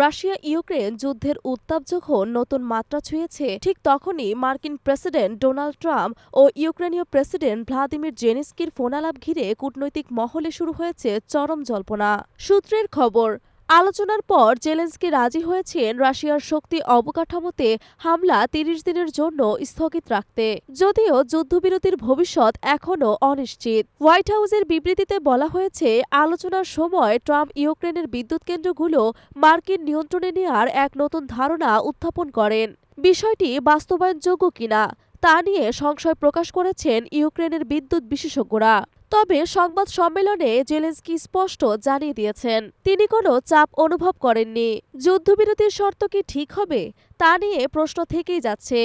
Russia Ukraine যুদ্ধের উত্তাপ যখন নতুন মাত্রা ছুঁয়েছে, ঠিক তখনই মার্কিন প্রেসিডেন্ট ডোনাল্ড ট্রাম্প ও ইউক্রেনীয় প্রেসিডেন্ট ভ্লাদিমির জেনিস্কির ফোনালাপ ঘিরে কূটনৈতিক মহলে শুরু হয়েছে চরম জল্পনা। সূত্রের খবর আলোচনার পর জেলেন্সকি রাজি হয়েছেন রাশিয়ার শক্তি অবকাঠামোতে হামলা তিরিশ দিনের জন্য স্থগিত রাখতে। যদিও যুদ্ধবিরতির ভবিষ্যৎ এখনও অনিশ্চিত। হোয়াইট হাউসের বিবৃতিতে বলা হয়েছে, আলোচনার সময় ট্রাম্প ইউক্রেনের বিদ্যুৎ কেন্দ্রগুলো মার্কিন নিয়ন্ত্রণে নেওয়ার এক নতুন ধারণা উত্থাপন করেন। বিষয়টি বাস্তবায়নযোগ্য কিনা তা নিয়ে সংশয় প্রকাশ করেছেন ইউক্রেনের বিদ্যুৎ বিশেষজ্ঞরা। তবে সংবাদ সম্মেলনে জেলেন্সকি স্পষ্ট জানিয়ে দিয়েছেন, তিনি কোনো চাপ অনুভব করেননি। যুদ্ধবিরতির শর্ত কি ঠিক হবে, তা নিয়ে প্রশ্ন থেকেই যাচ্ছে।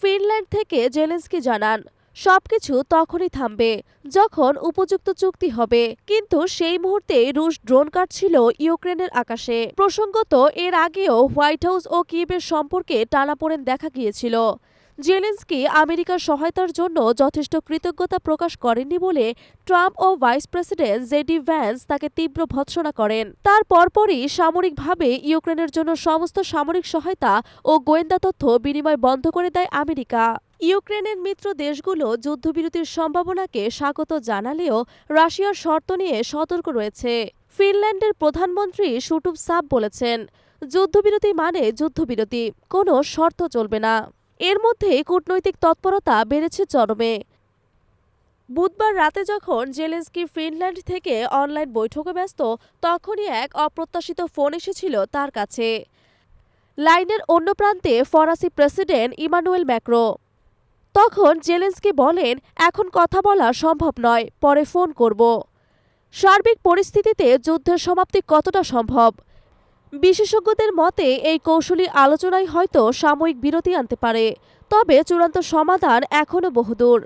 ফিনল্যান্ড থেকে জেলেন্সকি জানান, সবকিছু তখনই থামবে, যখন উপযুক্ত চুক্তি হবে। কিন্তু সেই মুহূর্তে রুশ ড্রোন কাটছিল ইউক্রেনের আকাশে। প্রসঙ্গত, এর আগেও হোয়াইট হাউস ও কিবের সম্পর্কে টানাপোড়েন দেখা গিয়েছিল। জেলেন্সকি আমেরিকার সহায়তার জন্য যথেষ্ট কৃতজ্ঞতা প্রকাশ করেননি বলে ট্রাম্প ও ভাইস প্রেসিডেন্ট জেডি ভ্যান্স তাকে তীব্র ভৎসনা করেন। তার পরপরই সামরিকভাবে ইউক্রেনের জন্য সমস্ত সামরিক সহায়তা ও গোয়েন্দা তথ্য বিনিময় বন্ধ করে দেয় আমেরিকা। ইউক্রেনের মিত্র দেশগুলো যুদ্ধবিরতির সম্ভাবনাকে স্বাগত জানালেও রাশিয়ার শর্ত নিয়ে সতর্ক রয়েছে। ফিনল্যান্ডের প্রধানমন্ত্রী সুটুব সাব বলেছেন, যুদ্ধবিরতি মানে যুদ্ধবিরতি, কোনো শর্ত চলবে না। এর মধ্যে কূটনৈতিক তৎপরতা বেড়েছে চরমে বুধবার রাতে যখন জেলেন্সকি ফিনল্যান্ড থেকে অনলাইন বৈঠকে ব্যস্ত, তখনই এক অপ্রত্যাশিত ফোন এসেছিল তার কাছে। লাইনের অন্য প্রান্তে ফরাসি প্রেসিডেন্ট ইমানুয়েল ম্যাক্রো। তখন জেলেন্সকি বলেন, এখন কথা বলা সম্ভব নয়, পরে ফোন করব। সার্বিক পরিস্থিতিতে যুদ্ধের সমাপ্তি কতটা সম্ভব? বিশেষজ্ঞদের মতে, এই কৌশলী আলোচনায় হয়তো সাময়িক বিরতি আনতে পারে, তবে চূড়ান্ত সমাধান এখনও বহুদূর।